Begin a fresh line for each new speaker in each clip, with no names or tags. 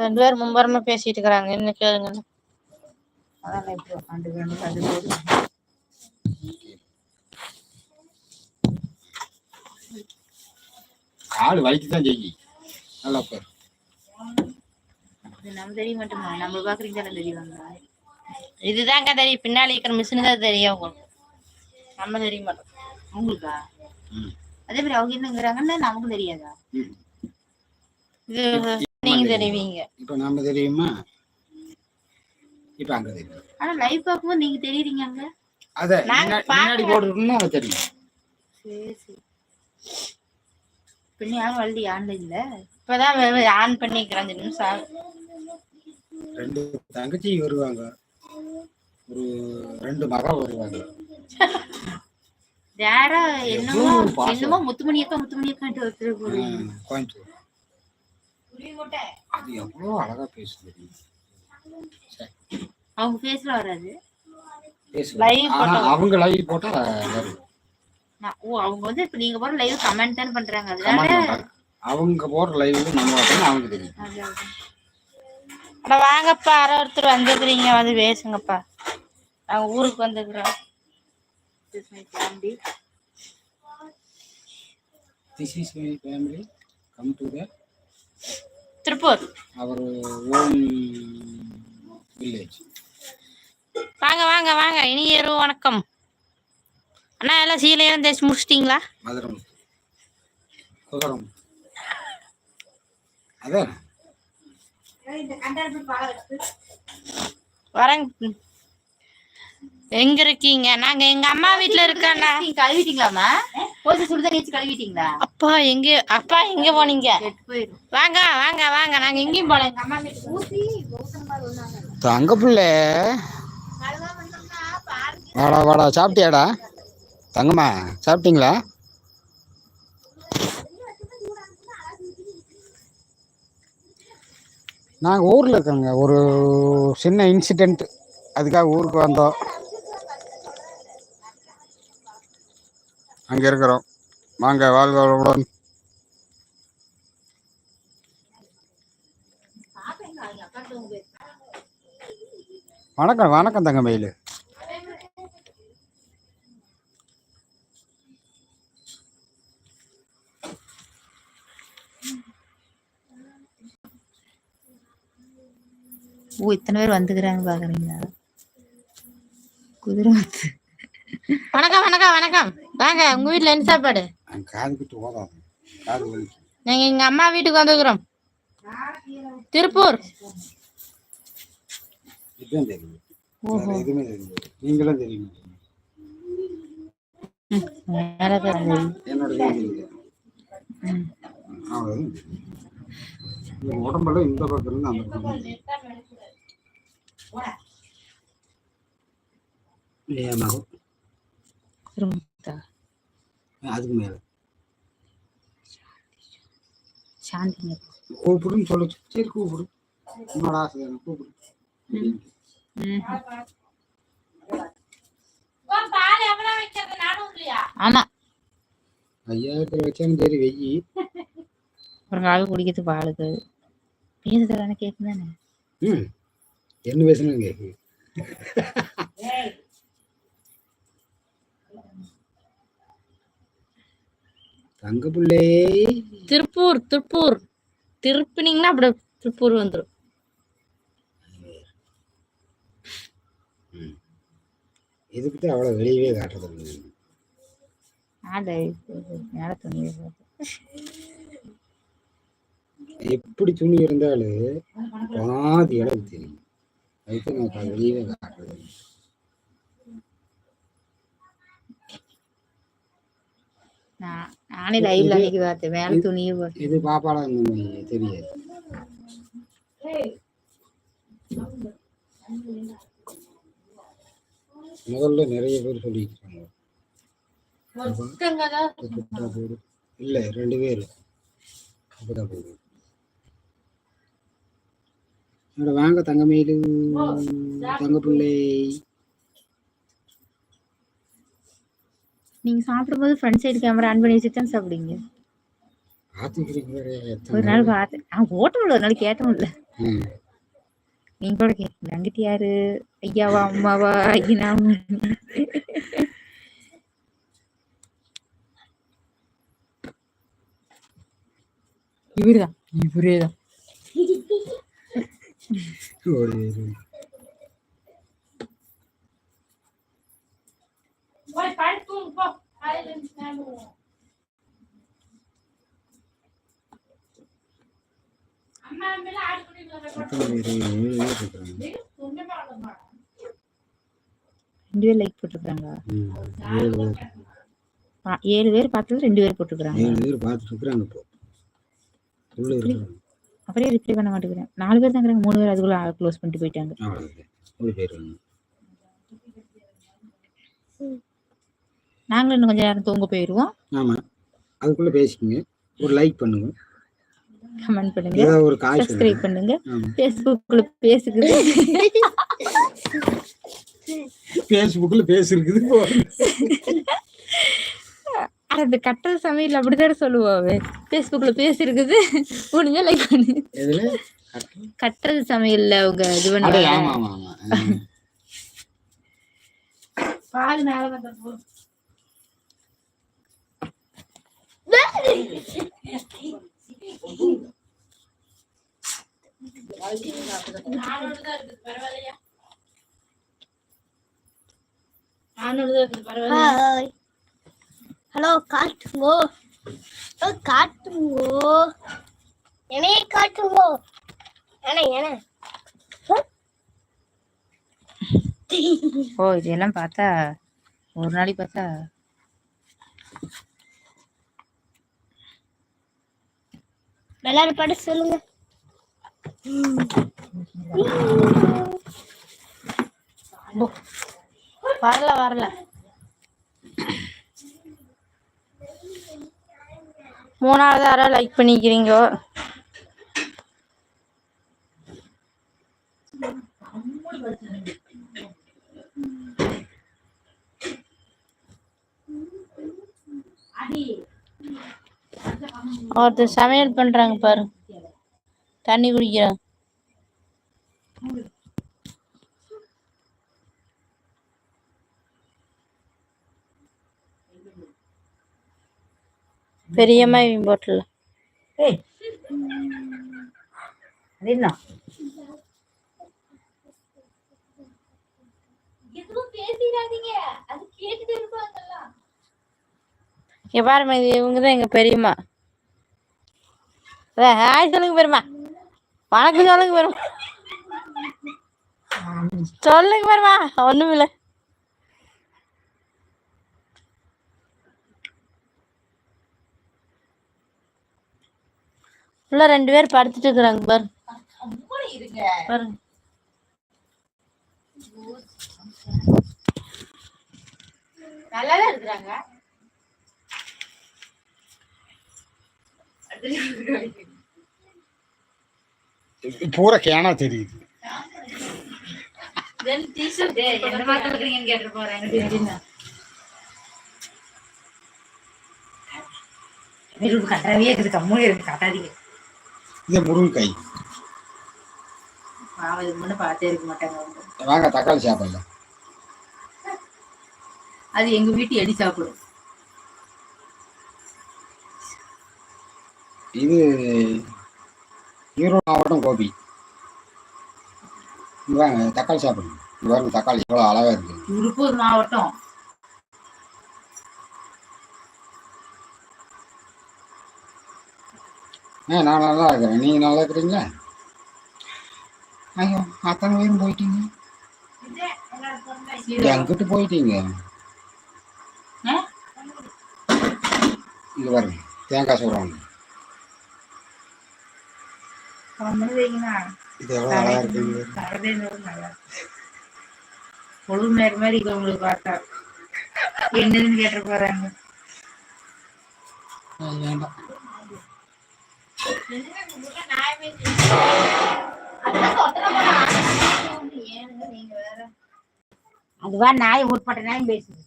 ரெண்டு பேரும் மும்பரமா பேசிட்டு இருக்கிறாங்க. என்ன கேளுங்க.
ஆள் வலிக்கு தான் செய்யும் நல்லா
இது நம்ம தெரிய மாட்டோமா நம்ம பாக்குறீங்க தெரியுவாங்க
இதுதாங்க தெரியும் பின்னாடி இருக்கிற மிஷினு தான் தெரியும் உங்களுக்கு. நம்ம தெரிய மாட்டோம்.
உங்களுக்கா?
ம்.
அதே மாதிரி அவங்க என்னங்கிறாங்கன்னு நமக்கு தெரியாதா?
நீங்க தெரிவிங்க.
இப்போ நம்ம தெரியுமா? இப்போ அங்கே தெரியும்.
ஆனா லைவ் பார்க்கும்போது நீங்க தெரியுறீங்க அங்க?
அதை
நாங்க
முன்னாடி- போட்டுருக்கணும் அது தெரியும்.
சரி சரி. பின்ன யாரும் வள்ளி ஆன்லைன்ல
இப்பதான் ஆன் பண்ணிக்கிறேன் அஞ்சு நிமிஷம்.
ரெண்டு தங்கச்சி வருவாங்க. ஒரு ரெண்டு மகன் வருவாங்க.
யாரா என்னமோ. என்னமோ முத்துமணி அக்கா முத்துமணி அக்கான்ட்டு ஒருத்தர் போடுவாங்க
ஆ, கோயம்புத்தூர். அது எவ்வளோ அழகா பேசுது.
அவங்க பேசல வராது.
அவங்க லைவ் போட்டா வரும்
நான்- ஓ அவங்க வந்து இப்ப நீங்க போற லைவ் கமெண்ட் தான் பண்றாங்க. அதனால
அவங்க போடுற லைவ்ல நம்ம அவங்க தெரியும்.
அட வாங்கப்பா யாரோ ஒருத்தர் வந்துக்கிறீங்க வந்து பேசுங்கப்பா. நாங்க ஊருக்கு வந்துக்கிறோம்
This is my family.
This is my family come to the
Tiruppur.
Our own village
வாங்க வாங்க வாங்க. இனிய இரவு வணக்கம். அண்ணா எல்லாம் சீலையெல்லாம் தேய்ச்சி முடிச்சிட்டிங்களா?
மதுரம். குதிரம் அதான்
வரேங்க. எங்க இருக்கீங்க? நாங்க எங்க அம்மா வீட்ல இருக்கோண்ணா
நீங்க கழுவிட்டீங்களாமா போச்சு சுடுதண்ணி வச்சு கழுவிட்டீங்களா?
அப்பா எங்க அப்பா எங்க போனீங்க? வாங்க வாங்க வாங்க. நாங்க எங்கேயும் போல எங்க அம்மா வீட்டுக்கு.
தங்க பிள்ளை. வாடா வாடா சாப்பிட்டியாடா? தங்கம்மா சாப்பிட்டீங்களா? நாங்கள் ஊரில் இருக்கோங்க. ஒரு சின்ன இன்சிடெண்ட் அதுக்காக ஊருக்கு வந்தோம். அங்கே இருக்கிறோம். வாங்க வாழ்க வளமுடன் வணக்கம் வணக்கம் தங்கமயில்.
ஓ இத்தனை பேர் வந்துக்கிறாங்க பாக்குறீங்களா? குதிரை
வணக்கம் வணக்கம் வணக்கம். வாங்க உங்க வீட்ல என்ன சாப்பாடு? நாங்க எங்க அம்மா வீட்டுக்கு வந்துக்கிறோம். திருப்பூர்.
தெரியும் இந்த உடம்பெல்லாம் இந்த பக்கம் இருந்து அந்த பக்கம்
திரும்ப
அதுக்கு மேல.
சாந்திங்க
கூப்பிடுன்னு சொல்ல. சரி கூப்பிடு. உன்னோட ஆசை தானே கூப்பிடு.
ஆமா.
ஐயாயிரத்துல வச்சாலும் சரி வெயி
ஒரு நாள் குடிக்கிறது பாலுக்கு. கேட்கும் தானே
ம். என்ன பேசணும் கேட்கு தங்க பிள்ளை
திருப்பூர் திருப்பூர். திருப்பினீங்கன்னா அப்படி திருப்பூர் வந்துரும்.
இதுக்கு தான் அவ்வளோ வெளியவே காட்டுறது. எப்படி துணி இருந்தாலும் பாதி இடம் தெரியும். அதுக்கு நான் கா- வெளியவே காட்டுறது
நான் லைவ்ல அன்னைக்கு பார்த்தேன். மேல துணியை போட்டு
இது பாப்பாடா தெரியாது. முதல்ல நிறைய பேர் சொல்லியிருக்காங்க. இல்லை ரெண்டு பேர். அப்பதான் போடு அட வாங்க தங்கமேலு தங்க பிள்ளை
நீங்க சாப்பிடும்போது ஃப்ரண்ட் சைடு கேமரா ஆன் பண்ணி வச்சுட்டு தான் சாப்பிடுங்க ஒரு நாள் பார்த்தேன் நான் ஓட்டமில்ல ஒரு நாள் கேட்டோம்ல
ம்.
நீங்க கூட கேட்டீங்க அங்கிட்டு யாரு? ஐயாவா அம்மாவா ஐயனா இவருதான் இவரே
அம்மா ஆடு.
ரெண்டு பேர் லைக் போட்டுருக்காங்க
ம். ஏழு பேர்
பா- ஏழு பேர் பார்த்தது ரெண்டு பேர் போட்டுருக்காங்க
ஏழு பேர் பார்த்துட்டு இருக்கிறாங்க இப்போ.
அப்படியே ரிப்ளை பண்ண மாட்டேங்கிறேன் நாலு பேர் தான் இருக்கிறாங்க. மூணு பேர் அதுக்குள்ள க்ளோஸ் பண்ணிட்டு போயிட்டாங்க. நாங்களும் இன்னும் கொஞ்ச நேரம் தூங்க போயிடுவோம்
ஆமாம் அதுக்குள்ளே பேசிக்கங்க. ஒரு லைக் பண்ணுங்க.
கமெண்ட் பண்ணுங்க.
ஒரு
சப்ஸ்கிரைப் பண்ணுங்க.
ஆமாம்
ஃபேஸ்புக்கில் பேசுகிறது
ஃபேஸ்புக்கில் பேசிருக்குது
இந்த கட்டல் சமையல் அப்படித்தான் சொல்லுவாவே ஃபேஸ்புக்ல பேசிருக்குது. முடிஞ்சா லைக் பண்ணு. கட்டுறது சமையல்ல அவங்க இது
ஆமாம்
பால் மேல வந்து போ. பரவாயில்லையா?
ஹாய் ஹலோ காட்டுங்கோ. காட்டுங்கோ. என்னையே காட்டுங்கோ. என்ன என்ன
ஓ இதெல்லாம் பார்த்தா ஒரு நாளைக்கு பார்த்தா.
எல்லாரும் பாட்டு சொல்லுங்க.
வரல வரல. மூணாவது யாராவது லைக் பண்ணிக்கிறீங்க? ஒருத்தர் சமையல் பண்றாங்க பாரு. தண்ணி குடிக்கிறாங்க பெரியம்மா இவன் போட்டல.
அது என்ன
இங்க பாருமா இது இவங்க தான் எங்க பெரியம்மா. ஹாய் சொல்லுங்க பெரியம்மா. வணக்கம் சொல்லுங்க பெரியம்மா. சொல்லுங்க பெரியம்மா ஒண்ணும் இல்ல உள்ள ரெண்டு பேர் படுத்துட்டு இருக்கிறாங்க பாரு. பாருங்க.
நல்லாதான் இருக்கிறாங்க.
பூரா கேனா தெரியுது.
கட்டாதீங்க
இது முருங்கைக்காய். வாங்க தக்காளி சாப்பிடல
அது எங்க வீட்டு எடி சாப்பிடும்.
இது ஈரோடு மாவட்டம் கோபி. தக்காளி சாப்பிடுங்க தக்காளி எவ்வளோ அழகா இருக்கு.
திருப்பூர் மாவட்டம்.
ஆ நான் நல்லா இருக்கிறேன். நீங்கள் நல்லா இருக்கிறீங்களா? ஐயோ அத்தனை பேரும் போயிட்டீங்க எங்கிட்டு போயிட்டீங்க? இங்க பாருங்க தேங்காய் சொல்கிறாங்க
வைங்கண்ணா.
இது எவ்வளோ இருக்குங்க
நல்லா இருக்கு. முழு நேரம் மாதிரி இருக்கு உங்களுக்கு பார்த்தா. என்னதுன்னு கேட்டு போறாங்க.
வேண்டாம்.
நீங்க அதுவா நாய் உட்பட்ட நாயும் பேசுது.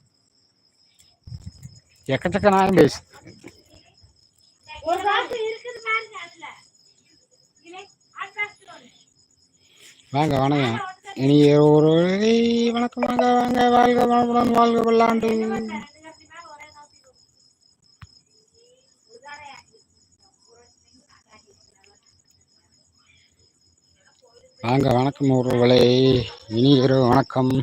எக்கச்சக்க நாயும் பேசுது.
ஒரு காட்டு
வாங்க வணக்கம். இனி ஒரு வணக்கம் வாங்க வாங்க வாழ்க வளமுடன் வாழ்க பல்லாண்டு வாங்க வணக்கம் ஒருவளே இனி ஒரு வணக்கம்.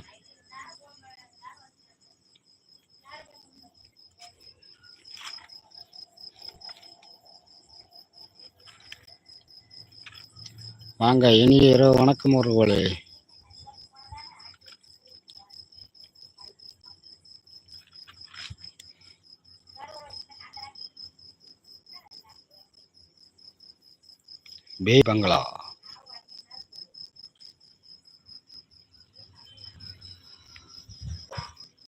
வாங்க இனி இரவு வணக்கம் ஒருவளே பே பங்களா.